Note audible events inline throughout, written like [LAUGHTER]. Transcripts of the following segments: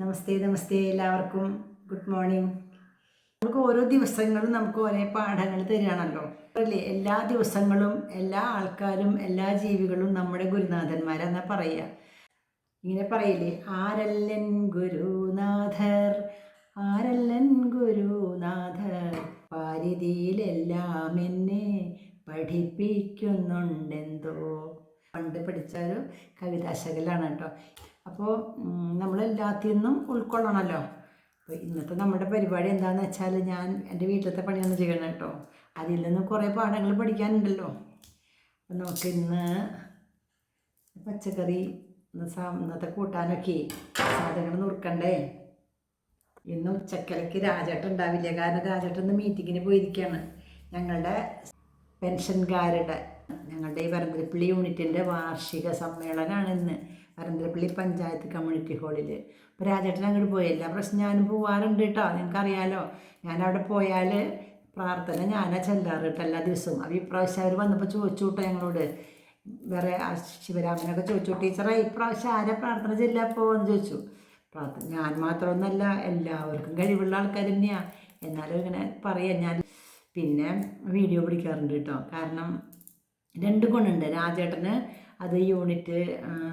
നമസ്തേ നമസ്തേ എല്ലാവർക്കും. Good morning നമുക്ക് ഓരോ ദിവസങ്ങളും നമുക്ക് ഒരേ പാഠങ്ങൾ തരികയാണല്ലോ. അല്ലേ? എല്ലാ ദിവസങ്ങളും എല്ലാ ആൾക്കാരും എല്ലാ ജീവികളും നമ്മുടെ ഗുരുനാഥന്മാരെന്നാ പറയുക. ഇങ്ങനെ പറയില്ലേ? ആരല്ലൻ ഗുരുനാഥർ ആരല്ലൻ ഗുരുനാഥർ പാരിതിയിലെല്ലാം എന്നെ പഠിപ്പിക്കുന്നുണ്ടെന്തോ? പണ്ട് പഠിച്ച ഒരു കവിതാശകലാണ് കേട്ടോ. അപ്പോൾ നമ്മളെല്ലാത്തിൽ നിന്നും ഉൾക്കൊള്ളണമല്ലോ അപ്പോൾ ഇന്നത്തെ നമ്മുടെ പരിപാടി എന്താണെന്ന് വെച്ചാൽ ഞാൻ എന്റെ വീട്ടിലത്തെ പണിയാണ് ചെയ്യണം കേട്ടോ അതിൽ നിന്നും കുറേ പാഠങ്ങൾ പഠിക്കാനുണ്ടല്ലോ. അപ്പം നമുക്ക് ഇന്ന് പച്ചക്കറി ഇന്ന് ഇന്നത്തെ കൂട്ടാനൊക്കെ സാധനങ്ങൾ നുറുക്കണ്ടേ? ഇന്ന് ഉച്ചക്കലയ്ക്ക് രാജേട്ടൻ ഉണ്ടാവില്ല. കാരണം രാജേട്ടൻ ഇന്ന് മീറ്റിങ്ങിന് പോയിരിക്കുകയാണ് ഞങ്ങളുടെ പെൻഷൻകാരുടെ ഞങ്ങളുടെ ഈ വരന്തരപ്പള്ളി യൂണിറ്റിന്റെ വാർഷിക സമ്മേളനമാണ് ഇന്ന്. വരന്തരപ്പള്ളി പഞ്ചായത്ത് കമ്മ്യൂണിറ്റി ഹാളിൽ അപ്പോൾ രാജേട്ടൻ അങ്ങോട്ട് പോയി. എല്ലാ പ്രശ്നം ഞാനും പോവാറുണ്ട് കേട്ടോ നിങ്ങൾക്കറിയാലോ ഞാനവിടെ പോയാൽ പ്രാർത്ഥന ഞാനാ ചെല്ലാറ് കേട്ടോ എല്ലാ ദിവസവും. അപ്പോൾ ഇപ്രാവശ്യം അവർ വന്നപ്പോൾ ചോദിച്ചു കേട്ടോ ഞങ്ങളോട്. വേറെ ശിവരാമനൊക്കെ ചോദിച്ചു ടീച്ചറെ ഇപ്രാവശ്യം ആരെ പ്രാർത്ഥന ചെല്ലാ പോകുമെന്ന് ചോദിച്ചു. പ്രാർത്ഥന ഞാൻ മാത്രമൊന്നുമല്ല എല്ലാവർക്കും കഴിവുള്ള ആൾക്കാർ തന്നെയാണ് എന്നാലും ഇങ്ങനെ പറയാം. ഞാൻ പിന്നെ വീഡിയോ പിടിക്കാറുണ്ട് കേട്ടോ കാരണം രണ്ട് ഗുണമുണ്ട് രാജേട്ടന് അത് യൂണിറ്റ്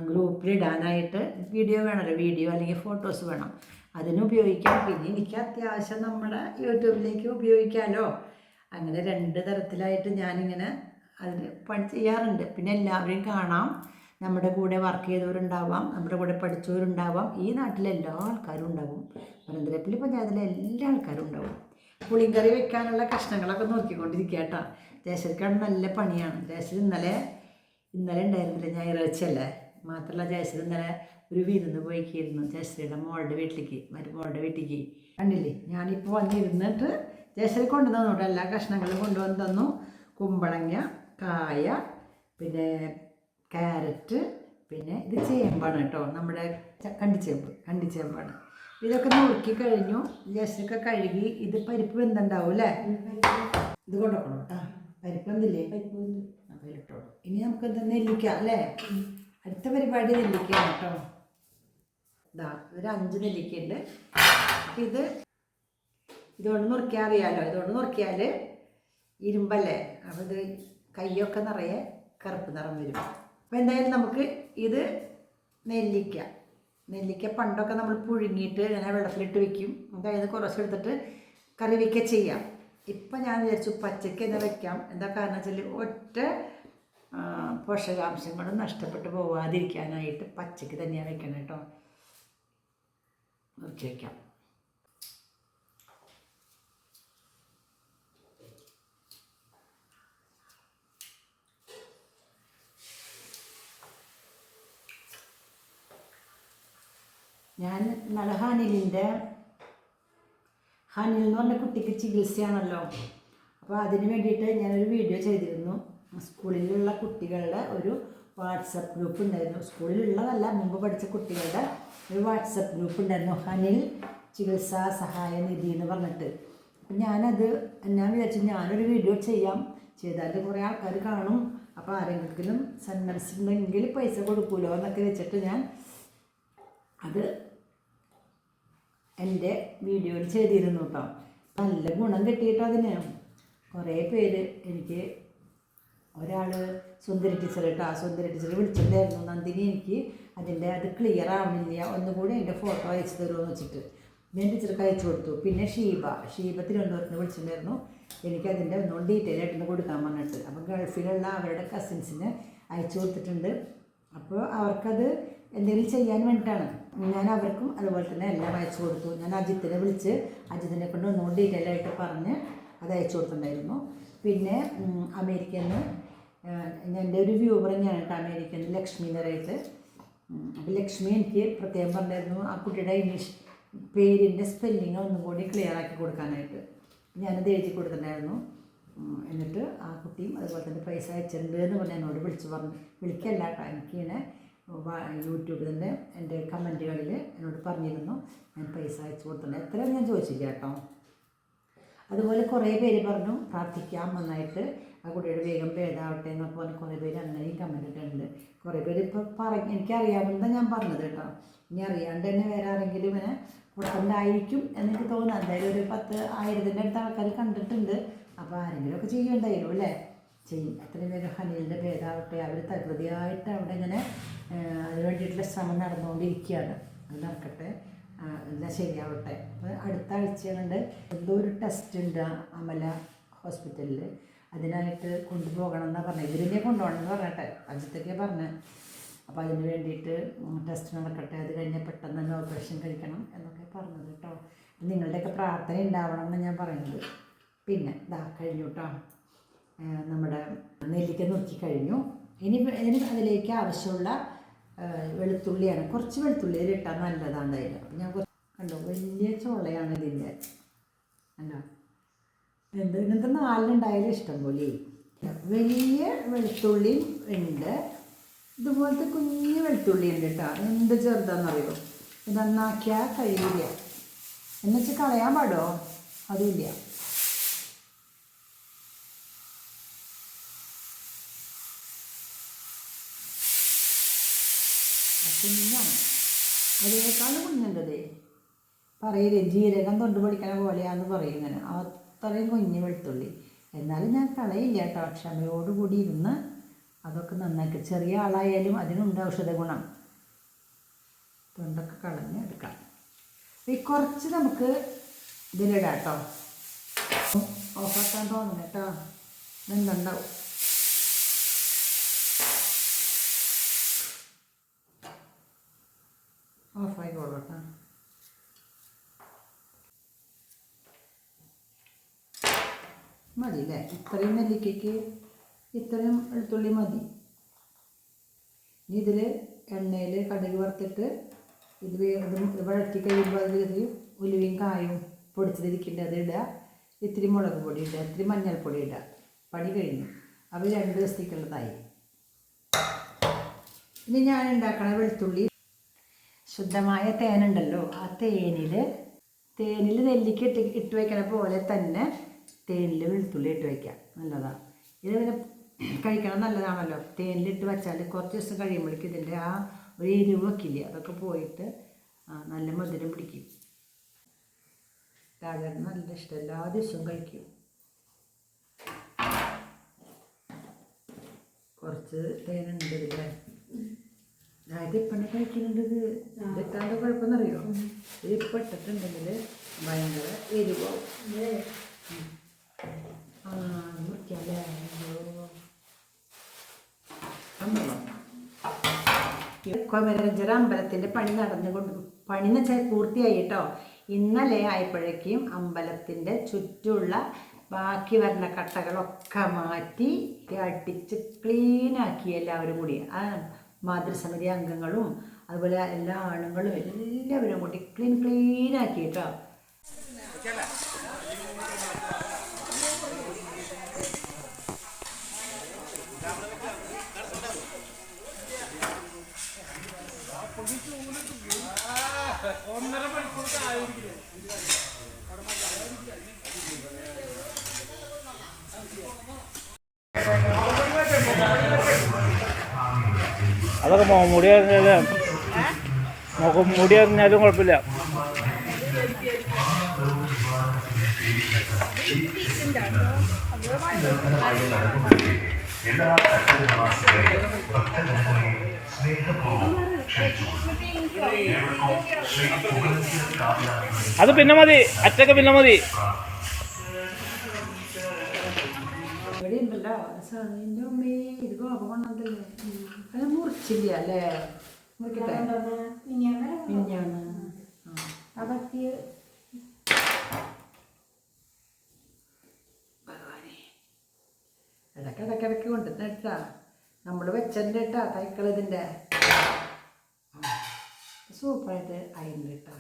ഗ്രൂപ്പിൽ ഇടാനായിട്ട് വീഡിയോ വേണമല്ലോ വീഡിയോ അല്ലെങ്കിൽ ഫോട്ടോസ് വേണം. അതിന് ഉപയോഗിക്കാം. പിന്നെ എനിക്ക് അത്യാവശ്യം നമ്മുടെ യൂട്യൂബിലേക്ക് ഉപയോഗിക്കാമല്ലോ അങ്ങനെ രണ്ട് തരത്തിലായിട്ട് ഞാനിങ്ങനെ അതിന് പണി ചെയ്യാറുണ്ട്. പിന്നെ എല്ലാവരെയും കാണാം. നമ്മുടെ കൂടെ വർക്ക് ചെയ്തവരുണ്ടാവാം. നമ്മുടെ കൂടെ പഠിച്ചവരുണ്ടാവാം. ഈ നാട്ടിലെ എല്ലാ ആൾക്കാരും ഉണ്ടാവും. പനന്തരപ്പള്ളി പഞ്ചായത്തിലെ എല്ലാ ആൾക്കാരും ഉണ്ടാവും. പുളിങ്കറി വെക്കാനുള്ള കഷ്ണങ്ങളൊക്കെ നോക്കിക്കൊണ്ടിരിക്കുക കേട്ടോ. ജയശ്രീക്കാട് നല്ല പണിയാണ്. ജയശ്രീ ഇന്നലെ ഇന്നലെ ഉണ്ടായിരുന്നില്ല ഞായറാഴ്ചയല്ലേ? മാത്രമല്ല ജയശ്രീ ഇന്നലെ ഒരു വിരുന്ന് പോയിക്കിരുന്നു ജയശ്രീയുടെ മോളുടെ വീട്ടിലേക്ക് മരുമോളുടെ വീട്ടിലേക്ക്. കണ്ടില്ലേ? ഞാനിപ്പോൾ വന്നിരുന്നിട്ട് ജയശ്രീ കൊണ്ടുവന്നു കേട്ടോ എല്ലാ കഷ്ണങ്ങളും കൊണ്ടുവന്ന് തന്നു. കുമ്പളങ്ങ കായ പിന്നെ ക്യാരറ്റ് പിന്നെ ഇത് ചേമ്പാണ് കേട്ടോ. നമ്മുടെ കണ്ടിച്ചേമ്പ് കണ്ടിച്ചേമ്പാണ്. ഇതൊക്കെ നുറുക്കി കഴിഞ്ഞു. ജസ്റ്റൊക്കെ കഴുകി ഇത് പരിപ്പ് വെന്തുണ്ടാവും അല്ലേ? ഇത് കൊണ്ടുപോകണം ആ. പരിപ്പ് എന്തില്ലേ അപ്പോൾ ഇട്ടോളൂ ഇനി നമുക്ക് എന്താ നെല്ലിക്ക അല്ലേ? അടുത്ത പരിപാടി നെല്ലിക്കയാണ് കേട്ടോ. ഇതാ ഒരു അഞ്ച് നെല്ലിക്കയുണ്ട്. അപ്പം ഇത് ഇതുകൊണ്ട് നുറുക്കിയാൽ അറിയാലോ. ഇതുകൊണ്ട് നുറുക്കിയാൽ ഇരുമ്പല്ലേ? അപ്പോൾ ഇത് കയ്യൊക്കെ നിറയെ കറുപ്പ് നിറം വരും. അപ്പോൾ എന്തായാലും നമുക്ക് ഇത് നെല്ലിക്ക. നെല്ലിക്ക പണ്ടൊക്കെ നമ്മൾ പുഴുങ്ങിയിട്ട് ഇങ്ങനെ വെള്ളത്തിലിട്ട് വെക്കും. അതായത് കുറച്ച് എടുത്തിട്ട് കറി വയ്ക്കുക ചെയ്യാം. ഇപ്പം ഞാൻ വിചാരിച്ചു പച്ചയ്ക്ക് തന്നെ വയ്ക്കാം എന്താ കാരണം വെച്ചാൽ ഒറ്റ പോഷകാംശങ്ങളും നഷ്ടപ്പെട്ടു പോവാതിരിക്കാനായിട്ട് പച്ചയ്ക്ക് തന്നെയാണ് വെക്കണം കേട്ടോ മുറിച്ച് വയ്ക്കാം ഞാൻ ഇന്നലെ ഹനിലിന്റെ ഹനിൽ എന്ന് പറഞ്ഞ കുട്ടിക്ക് ചികിത്സയാണല്ലോ. അപ്പോൾ അതിന് വേണ്ടിയിട്ട് ഞാനൊരു വീഡിയോ ചെയ്തിരുന്നു. സ്കൂളിലുള്ള കുട്ടികളുടെ ഒരു വാട്സപ്പ് ഗ്രൂപ്പ് ഉണ്ടായിരുന്നു. സ്കൂളിലുള്ളതല്ല മുമ്പ് പഠിച്ച കുട്ടികളുടെ ഒരു വാട്സപ്പ് ഗ്രൂപ്പ് ഉണ്ടായിരുന്നു. ഹനിൽ ചികിത്സാ സഹായ നിധി എന്ന് പറഞ്ഞിട്ട്. അപ്പം ഞാനത് ഞാൻ വിചാരിച്ചു ഞാനൊരു വീഡിയോ ചെയ്യാം. ചെയ്താൽ കുറേ ആൾക്കാർ കാണും. അപ്പോൾ ആരെങ്കിലും സന്മനസ്സുണ്ടെങ്കിൽ പൈസ കൊടുക്കുമല്ലോ എന്നൊക്കെ വെച്ചിട്ട് ഞാൻ അത് എന്റെ വീഡിയോയിൽ ചെയ്തിരുന്നു കേട്ടോ. നല്ല ഗുണം കിട്ടിയിട്ടോ അതിന്. കുറേ പേര് എനിക്ക് ഒരാൾ സുന്ദരി ടീച്ചർ കേട്ടോ. ആ സുന്ദരി ടീച്ചർ വിളിച്ചിട്ടുണ്ടായിരുന്നു. നന്ദിനി എനിക്ക് അതിന്റെ അത് ക്ലിയർ ആവുന്നില്ല ഒന്നുകൂടി എന്റെ ഫോട്ടോ അയച്ചു തരുമെന്ന് വെച്ചിട്ട് ഞാൻ ടീച്ചർക്ക് അയച്ചു കൊടുത്തു. പിന്നെ ഷീബ. ഷീബ തിരുവനന്തപുരത്ത് വിളിച്ചിട്ടുണ്ടായിരുന്നു. എനിക്ക് അതിന്റെ ഒന്നുകൂടി ഡീറ്റെയിൽ ആയിട്ടൊന്ന് കൊടുക്കാൻ പറഞ്ഞിട്ട്. അപ്പം ഗൾഫിലുള്ള അവരുടെ കസിൻസിന് അയച്ചു കൊടുത്തിട്ടുണ്ട്. അപ്പോൾ അവർക്കത് എന്തെങ്കിലും ചെയ്യാൻ വേണ്ടിയിട്ടാണ്. ഞാൻ അവർക്കും അതുപോലെ തന്നെ എല്ലാം അയച്ചു കൊടുത്തു. ഞാൻ അജിത്തിനെ വിളിച്ച് അജിത്തിനെ കൊണ്ട് ഒന്നുകൂടി ഡീറ്റെയിൽ ആയിട്ട് പറഞ്ഞ് അത് അയച്ചു കൊടുത്തിട്ടുണ്ടായിരുന്നു. പിന്നെ അമേരിക്കയിൽ നിന്ന് എന്റെ ഒരു വ്യൂവർ തന്നെയാണ് കേട്ടോ അമേരിക്കയിൽ നിന്ന് ലക്ഷ്മി എന്ന് പറയുന്നത്. അപ്പോൾ ലക്ഷ്മി എനിക്ക് പ്രത്യേകം പറഞ്ഞായിരുന്നു ആ കുട്ടിയുടെ ഇംഗ്ലീഷ് പേരിന്റെ സ്പെല്ലിങ് ഒന്നും കൂടി ക്ലിയർ ആക്കി കൊടുക്കാനായിട്ട്. ഞാനത് എഴുതി കൊടുത്തിട്ടുണ്ടായിരുന്നു. എന്നിട്ട് ആ കുട്ടിയും അതുപോലെ തന്നെ പൈസ അയച്ചിട്ടുണ്ട് എന്ന് പറഞ്ഞ് എന്നോട് വിളിച്ച് പറഞ്ഞു. വിളിക്കല്ല കേട്ടോ എനിക്കിങ്ങനെ യൂട്യൂബിൽ തന്നെ എന്റെ കമന്റുകളിൽ എന്നോട് പറഞ്ഞിരുന്നു. ഞാൻ പൈസ അയച്ചു കൊടുത്തിട്ടുണ്ട്. എത്രയും ഞാൻ ചോദിച്ചില്ല കേട്ടോ. അതുപോലെ കുറേ പേര് പറഞ്ഞു പ്രാർത്ഥിക്കാം നന്നായിട്ട്. ആ കുട്ടിയുടെ വേഗം ഭേദാവട്ടെ എന്നൊക്കെ പറഞ്ഞ് കുറേ പേര് അങ്ങനെയും കമന്റ് ഇട്ടിട്ടുണ്ട് കുറേ പേര് ഇപ്പോൾ പറ എനിക്കറിയാവുന്നതാണ് ഞാൻ പറഞ്ഞത് കേട്ടോ. ഇനി അറിയാണ്ട് തന്നെ വേറെ ആരെങ്കിലും ഇങ്ങനെ കൊടുക്കണ്ടായിരിക്കും എന്നെനിക്ക് തോന്നുന്നു. എന്തായാലും ഒരു പത്ത് ആയിരത്തിന്റെ അടുത്ത് ആൾക്കാർ കണ്ടിട്ടുണ്ട്. അപ്പോൾ ആരെങ്കിലുമൊക്കെ ചെയ്യണ്ടായിരുന്നു അല്ലേ? ചെയ്യും. അത്രയും വേഗം ഹനീലിന്റെ ഭേദാവട്ടെ. അവർ തകൃതിയായിട്ട് അവിടെ ഇങ്ങനെ അതിന് വേണ്ടിയിട്ടുള്ള ശ്രമം നടന്നുകൊണ്ടിരിക്കുകയാണ്. അത് നടക്കട്ടെ. എല്ലാം ശരിയാവട്ടെ. അപ്പോൾ അടുത്ത ആഴ്ച കണ്ട് എന്തോ ഒരു ടെസ്റ്റ് ഉണ്ട് അമല ഹോസ്പിറ്റലിൽ അതിനായിട്ട് കൊണ്ടുപോകണം എന്നാണ് പറഞ്ഞത് ഇതിനെ കൊണ്ടുപോകണം എന്ന് പറഞ്ഞട്ടെ. അജിത്തൊക്കെ പറഞ്ഞത് അപ്പോൾ അതിന് വേണ്ടിയിട്ട് ടെസ്റ്റ് നടക്കട്ടെ. അത് കഴിഞ്ഞാൽ പെട്ടെന്ന് തന്നെ ഓപ്പറേഷൻ കഴിക്കണം എന്നൊക്കെ പറഞ്ഞത് കേട്ടോ. നിങ്ങളുടെയൊക്കെ പ്രാർത്ഥന ഉണ്ടാവണം എന്ന് ഞാൻ പറയുന്നത്. പിന്നെ ഇതാ കഴിഞ്ഞു കേട്ടോ നമ്മുടെ നെല്ലിക്ക നോക്കി കഴിഞ്ഞു. ഇനി അതിലേക്ക് ആവശ്യമുള്ള വെളുത്തുള്ളിയാണ്. കുറച്ച് വെളുത്തുള്ളി ഇട്ടാൽ നല്ലതാണ് അതിൽ അപ്പം ഞാൻ കണ്ടോ വലിയ ചോളയാണ് ഇതിന്റെ. കണ്ടോ? എന്ത് ഇങ്ങനത്തെ നാലിനുണ്ടായാലും ഇഷ്ടം പോലെ. വലിയ വെളുത്തുള്ളി ഉണ്ട്. ഇതുപോലത്തെ കുഞ്ഞു വെളുത്തുള്ളി ഉണ്ട് കേട്ടോ. എന്ത് ചെറുതാണെന്നറിയോ നന്നാക്കിയാൽ കഴിയില്ല. എന്നുവെച്ചാൽ കളയാൻ പാടോ? അതുമില്ല. അതിനേക്കാളും കുഞ്ഞുണ്ടത്. പറയില്ലേ ജീരകം തൊണ്ട് പഠിക്കണ പോലെയാന്ന് പറയും ഇങ്ങനെ അത്രയും കുഞ്ഞ് വെളുത്തുള്ളി. എന്നാലും ഞാൻ കളയില്ല കേട്ടോ. ക്ഷമയോടുകൂടി ഇരുന്ന് അതൊക്കെ നന്നാക്കി. ചെറിയ ആളായാലും അതിനുണ്ട് ഔഷധ ഗുണം. തൊണ്ടൊക്കെ കളഞ്ഞ് എടുക്കാം. ഈ കുറച്ച് നമുക്ക് ഇതിലിടാം കേട്ടോ. ഓഫാക്കാൻ തോന്നുന്നു കേട്ടോ. ഇതുണ്ടാവും കേട്ടോ മതി അല്ലേ ഇത്രയും നെല്ലിക്കയ്ക്ക് ഇത്രയും വെളുത്തുള്ളി മതി. ഇനി ഇതിൽ എണ്ണയിൽ കടുക് വറുത്തിട്ട് ഇത് ഇത് വഴറ്റി കഴിയുമ്പോൾ അതിൽ ഉലുവയും കായും പൊടിച്ചിരിക്കേണ്ട അത് ഇടുക ഇത്തിരി മുളക് പൊടി ഇടുക ഇത്തിരി മഞ്ഞൾപ്പൊടി ഇടുക പണി കഴിഞ്ഞു. അവർ രണ്ട് ദിവസത്തേക്കുള്ളതായി ഇനി ഞാൻ ഉണ്ടാക്കണ വെളുത്തുള്ളി ശുദ്ധമായ തേനുണ്ടല്ലോ ആ തേനിൽ തേനിൽ നെല്ലിക്ക ഇട്ട് ഇട്ട് വയ്ക്കണ പോലെ തന്നെ തേനിൽ വെളുത്തുള്ളി ഇട്ട് വയ്ക്കാം നല്ലതാണ് ഇത് പിന്നെ കഴിക്കണം നല്ലതാണല്ലോ. തേനിൽ ഇട്ട് വെച്ചാൽ കുറച്ച് ദിവസം കഴിയുമ്പോഴേക്കും ഇതിന്റെ ആ ഒരു എരിവ് വെക്കില്ല അതൊക്കെ പോയിട്ട് നല്ല മധുരം പിടിക്കും. രാജാവിന് നല്ല ഇഷ്ടം. എല്ലാ ദിവസവും കഴിക്കും. കുറച്ച് തേനുണ്ട് ഇതില്ലേ അതായത് ഇപ്പം കഴിക്കുന്നുണ്ട് എത്താണ്ട് കുഴപ്പമെന്നറിയോ? ഇത് ഇപ്പം ഇട്ടിട്ടുണ്ടെങ്കിൽ ഭയങ്കര എരിവാവും. ആ മുറിക്കാല്ലേ? കൊമരഞ്ചിറ അമ്പലത്തിന്റെ പണി നടന്നുകൊണ്ട് പണി എന്ന് വെച്ചാൽ പൂർത്തിയായി കേട്ടോ ഇന്നലെ ആയപ്പോഴേക്കും അമ്പലത്തിന്റെ ചുറ്റുമുള്ള ബാക്കി വരുന്ന കട്ടകളൊക്കെ മാറ്റി അടിച്ച് ക്ലീനാക്കി എല്ലാവരും കൂടി. ആ മാതൃസമിതി അംഗങ്ങളും അതുപോലെ എല്ലാ ആണുങ്ങളും എല്ലാവരും കൂടി ക്ലീൻ ക്ലീൻ ക്ലീനാക്കി കേട്ടോ അതൊക്കെ മുടി അറിഞ്ഞാലും മുഖം മുടി അറിഞ്ഞാലും കുഴപ്പമില്ല. അത് പിന്നെ മതി. അച്ചൊക്കെ പിന്നെ മതി. ഉണ്ടല്ലോ. സാറിന്റെ അമ്മേ ഇത് ഗോപ കൊണ്ടതല്ലേ അത് മുറിച്ചില്ല? അല്ലേ? മുറിക്കട്ടെ. മിഞ്ഞാണ് അതൊക്കെ ഭഗവാനെ. ഇടയ്ക്ക് ഇടയ്ക്കിടയ്ക്ക് കൊണ്ടുവന്നിട്ടാ നമ്മൾ വെച്ചതിന്റെ കേട്ടാ തൈക്കളതിന്റെ സൂപ്പറായിട്ട് അയിന്റെ ഇട്ടാ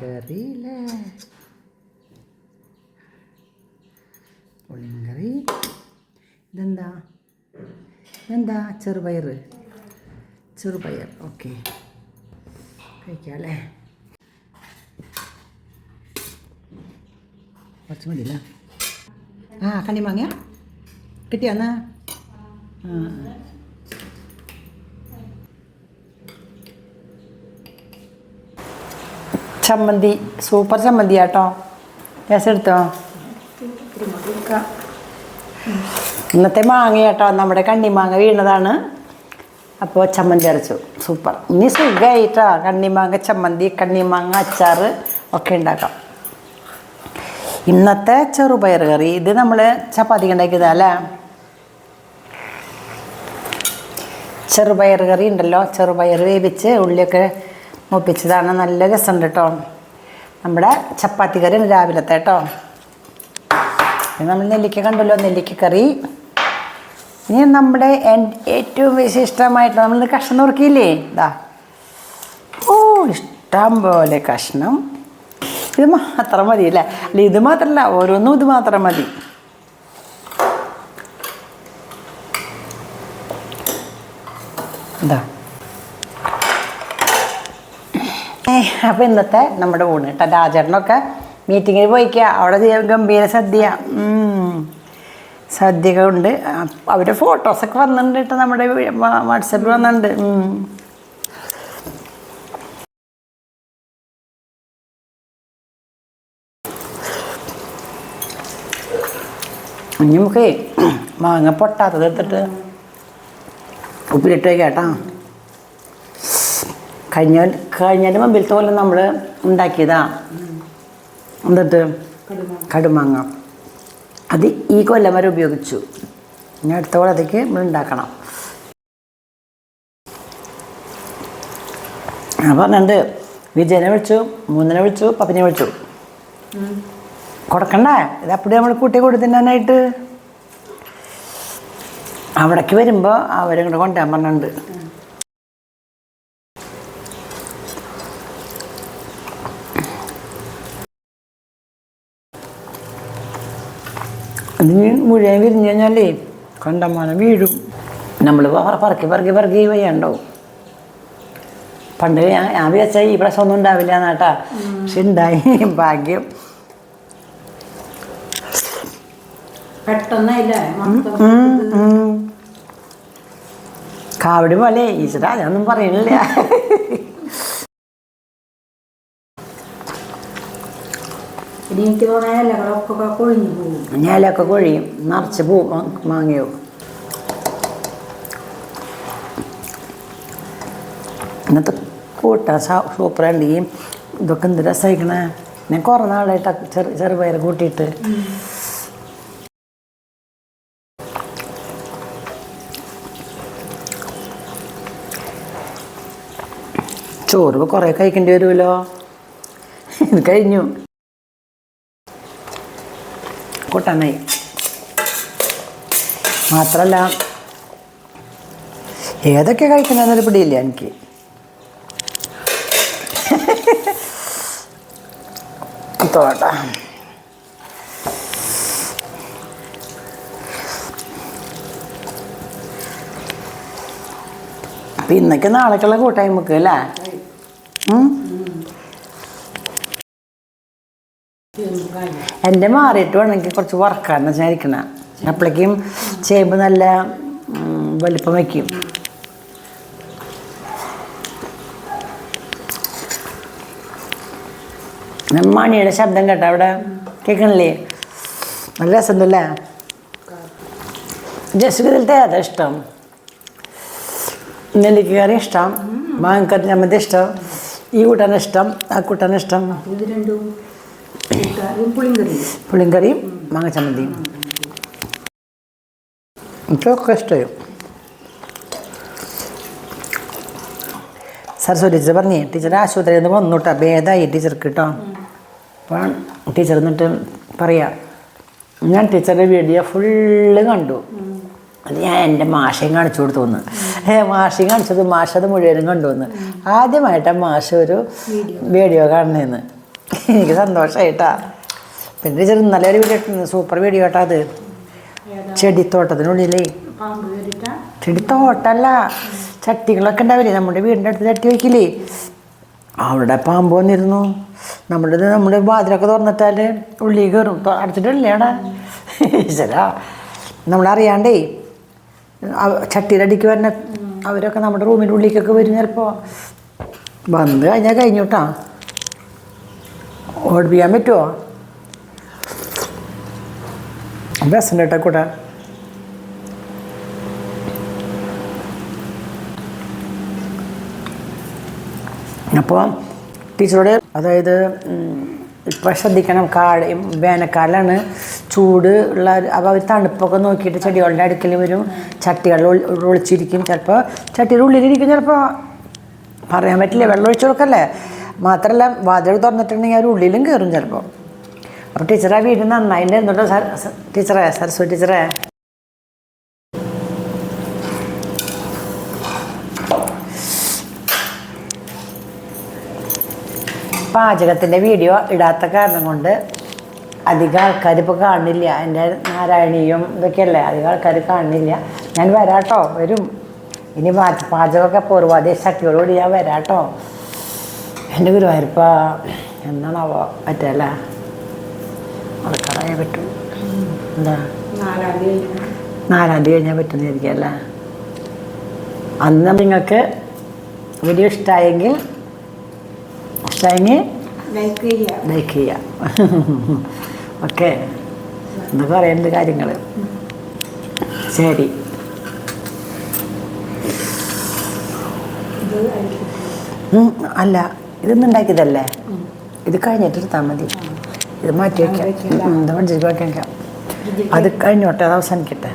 Kerilah. ഇതെന്താ? ഇതെന്താ? ചെറുപയർ. ചെറുപയർ. ഓക്കെ. കഴിക്കാം അല്ലേ കുറച്ച് മതിയല്ല? ആ കണ്ണിമാങ്ങ കിട്ടിയാന്നാ ആ. ചമ്മന്തി. സൂപ്പർ ചമ്മന്തി കേട്ടോ രസം എടുത്തോ ഇന്നത്തെ മാങ്ങ കേട്ടോ നമ്മുടെ കണ്ണിമാങ്ങ വീണതാണ്. അപ്പോൾ ചമ്മന്തി അരച്ചു. സൂപ്പർ. ഇനി സുഖമായിട്ടോ കണ്ണിമാങ്ങ ചമ്മന്തി കണ്ണിമാങ്ങ അച്ചാർ ഒക്കെ ഉണ്ടാക്കാം. ഇന്നത്തെ ചെറുപയർ കറി ഇത് നമ്മൾ ചപ്പാത്തി ഉണ്ടാക്കിയതാ അല്ലേ? ചെറുപയർ കറി ഉണ്ടല്ലോ. ചെറുപയർ വേവിച്ച് ഉള്ളിയൊക്കെ മുപ്പിച്ചതാണ്. നല്ല രസമുണ്ട് കേട്ടോ. നമ്മുടെ ചപ്പാത്തി കറി രാവിലത്തെ കേട്ടോ. നമ്മൾ നെല്ലിക്ക കണ്ടല്ലോ നെല്ലിക്ക കറി. ഇനി നമ്മുടെ ഏറ്റവും വിശിഷ്ടമായിട്ടുള്ള നമ്മൾ കഷ്ണം നുറുക്കിയില്ലേ? ഇതാ ഓ ഇഷ്ടം പോലെ കഷ്ണം. ഇത് മാത്രം മതി അല്ലേ? അല്ല ഇത് മാത്രമല്ല ഓരോന്നും ഇത് മാത്രം മതി. ഇതാ അപ്പോൾ ഇന്നത്തെ നമ്മുടെ ഊണ് കേട്ടോ. രാജേട്ടനൊക്കെ മീറ്റിങ്ങിന് പോയിക്കുക അവിടെ ഗംഭീര സദ്യ. സദ്യകൾ ഉണ്ട് അവരുടെ ഫോട്ടോസൊക്കെ വന്നിട്ടുണ്ട് കേട്ടോ നമ്മുടെ വാട്സപ്പിൽ വന്നിട്ടുണ്ട്. ഇനി നമുക്ക് മാങ്ങ പൊട്ടാത്തത് എടുത്തിട്ട് ഉപ്പിലിട്ട് കേട്ടാ. കഴിഞ്ഞ കഴിഞ്ഞതിന് മുമ്പിലത്തെ പോലെ നമ്മൾ ഉണ്ടാക്കിയതാ. എന്നിട്ട് കടുമാങ്ങ. അത് ഈ കൊല്ലം വരെ ഉപയോഗിച്ചു. ഇനി അടുത്തോളം അതൊക്കെ നമ്മൾ ഉണ്ടാക്കണം. ഞാൻ പറഞ്ഞിട്ടുണ്ട് വിജയനെ വിളിച്ചു മൂന്നിനെ വിളിച്ചു പപ്പിനെ വിളിച്ചു. കൊടുക്കണ്ടേ. ഇത് അപ്പടി നമ്മൾ കൂട്ടി കൊടുത്തിനാനായിട്ട് അവിടേക്ക് വരുമ്പോൾ അവരും കൂടെ കൊണ്ടുവരാൻ പറഞ്ഞിട്ടുണ്ട്. അതിന് മുഴുവൻ വിരിഞ്ഞു കഴിഞ്ഞാലേ കണ്ടമാനം വീഴും. നമ്മൾ പറക്കി പറക്കി പറക്കി വയ്യണ്ടാവും. പണ്ട് ഞാൻ ഞാൻ വിചാരിച്ചാൽ ഈ പ്രശ്നം ഒന്നും ഉണ്ടാവില്ല എന്നാട്ടാ പക്ഷെ ഉണ്ടായി [LAUGHS] ഭാഗ്യം. കാവടി പോലെ ഈശ്വര ഞാനൊന്നും പറയണില്ല. [LAUGHS] പോകും. ഇലയൊക്കെ കൊഴിയും. നിറച്ച് പൂ മാങ്ങിയോ ഇന്നത്തെ കൂട്ട സൂപ്പറുണ്ട് ഈ ഇതൊക്കെ എന്ത് രസമായിക്കണേ ഞാൻ കുറേ നാളായിട്ട് ചെറു ചെറുപയർ കൂട്ടിയിട്ട്. ചോറ് കുറേ കഴിക്കേണ്ടി വരുമല്ലോ കഴിഞ്ഞു. കൂട്ടാനായി മാത്രമല്ല ഏതൊക്കെ കഴിക്കണമെന്നൊരു പിടിയില്ല എനിക്ക്. തോട്ട അപ്പം നാളേക്കുള്ള കൂട്ടായ്മക്ക് അല്ലേ? എന്റെ മാറിയിട്ട് വേണമെങ്കിൽ കുറച്ച് വറക്കാന്ന് വിചാരിക്കണ അപ്പോഴേക്കും ചേമ്പ് നല്ല വലുപ്പം വയ്ക്കും മണിയുടെ ശബ്ദം കേട്ടോ അവിടെ. കേൾക്കണില്ലേ നല്ല രസമുണ്ടല്ലേ? ജസ്വിതിലത്തെ അതാ ഇഷ്ടം? നെല്ലിക്ക കറി ഇഷ്ടം. മാങ്ങക്കറി ചമ്മന്തി ഇഷ്ടം. ഈ കൂട്ടാൻ ഇഷ്ടം ആ കൂട്ടാൻ ഇഷ്ടം. ഇത് രണ്ടും. പുളിങ്കറിയും. മാങ്ങ ചമ്മന്തിയും എനിക്കൊക്കെ ഇഷ്ടമായി. സരസ്വതി ടീച്ചർ പറഞ്ഞേ ടീച്ചർ ആശുപത്രിയിൽ നിന്ന് വന്നു കേട്ടോ ഭേദമായി ടീച്ചർക്ക് കേട്ടോ അപ്പോൾ ടീച്ചർ എന്നിട്ട് പറയാം ഞാൻ ടീച്ചറുടെ വീഡിയോ ഫുള്ള് കണ്ടു. അത് ഞാൻ എന്റെ മാഷയും കാണിച്ചു കൊടുത്തു വന്ന് ഏ മാഷയും കാണിച്ചത് മാഷത് അത് മുഴുവനും കണ്ടുവന്ന് ആദ്യമായിട്ടാണ് മാഷ ഒരു വീഡിയോ കാണുന്നതെന്ന്. എനിക്ക് സന്തോഷമായിട്ടാ പിന്നെ ചെറു ഇന്നലെ ഒരു വീഡിയോ സൂപ്പർ വീഡിയോ കേട്ടോ അത്. ചെടിത്തോട്ടത്തിനുള്ളിലേ. ചെടിത്തോട്ടല്ല. ചട്ടികളൊക്കെ ഉണ്ടാവില്ലേ? നമ്മുടെ വീടിന്റെ അടുത്ത് ചട്ടി വയ്ക്കില്ലേ അവിടെ പാമ്പ് വന്നിരുന്നു. നമ്മുടെ നമ്മുടെ വാതിലൊക്കെ തുറന്നിട്ടാൽ ഉള്ളി കയറും. അടച്ചിട്ടില്ലേടാ ഈശ്വരാ. നമ്മളറിയാണ്ടേ അടിക്ക് വരുന്ന അവരൊക്കെ നമ്മുടെ റൂമിന്റെ ഉള്ളിലേക്കൊക്കെ വരും ചിലപ്പോൾ വന്ന് കഴിഞ്ഞാൽ കഴിഞ്ഞു കേട്ടാ ഓടിപ്പിക്കാൻ പറ്റുമോ രസം കേട്ടോ കൂട്ടാ അപ്പോൾ ടീച്ചറോട് അതായത് ഇപ്പം ശ്രദ്ധിക്കണം കാട് വേനൽക്കാലമാണ് ചൂട് ഉള്ള അപ്പോൾ അവർ തണുപ്പൊക്കെ നോക്കിയിട്ട് ചെടികളുടെ അടുക്കൽ വരും ചട്ടികളിൽ ഒളി- ഒളിച്ചിരിക്കും. ചിലപ്പോൾ ചട്ടിയുടെ ഉള്ളിലിരിക്കും ചിലപ്പോൾ പറയാൻ പറ്റില്ല വെള്ളം ഒഴിച്ചു കൊടുക്കല്ലേ? മാത്രമല്ല വാതിൽ തുറന്നിട്ടുണ്ടെങ്കിൽ അവർ ഉള്ളിലും കയറും ചിലപ്പോൾ അപ്പോൾ ടീച്ചറെ വീട് സർ? ടീച്ചറെ സരസ്വതി ടീച്ചറെ. പാചകത്തിന്റെ വീഡിയോ ഇടാത്ത കാരണം കൊണ്ട് അധികം ആൾക്കാർ ഇപ്പോൾ കാണുന്നില്ല. എന്റെ നാരായണിയും ഇതൊക്കെയല്ലേ? അധികം ആൾക്കാർ കാണുന്നില്ല. ഞാൻ വരാട്ടോ വരും. ഇനി പാചകമൊക്കെ പൂർവാദേശ ശക്തിയോടുകൂടി ഞാൻ വരാട്ടോ. എന്റെ ഗുരുവായൂരപ്പ എന്നാണാവോ പറ്റല്ല മറക്കാറായേ പറ്റൂ. എന്താ? നാലാം തീയതി കഴിഞ്ഞാൽ പറ്റുന്നതായിരിക്കും അല്ലേ? അന്ന് നിങ്ങൾക്ക് വീഡിയോ ഇഷ്ടമായെങ്കിൽ ഇഷ്ടമായെങ്കിൽ ലൈക്ക് ചെയ്യാം. ഓക്കെ. എന്നൊക്കെ പറയേണ്ട കാര്യങ്ങൾ ശരി. അല്ല. ഇതൊന്നും ഉണ്ടാക്കിയതല്ലേ ഇത് കഴിഞ്ഞിട്ട് എടുത്താൽ മതി. ഇത് മാറ്റി വയ്ക്കാം ഇത് വെക്കാം. അത് കഴിഞ്ഞോട്ടെ അത് അവസാനിക്കട്ടെ.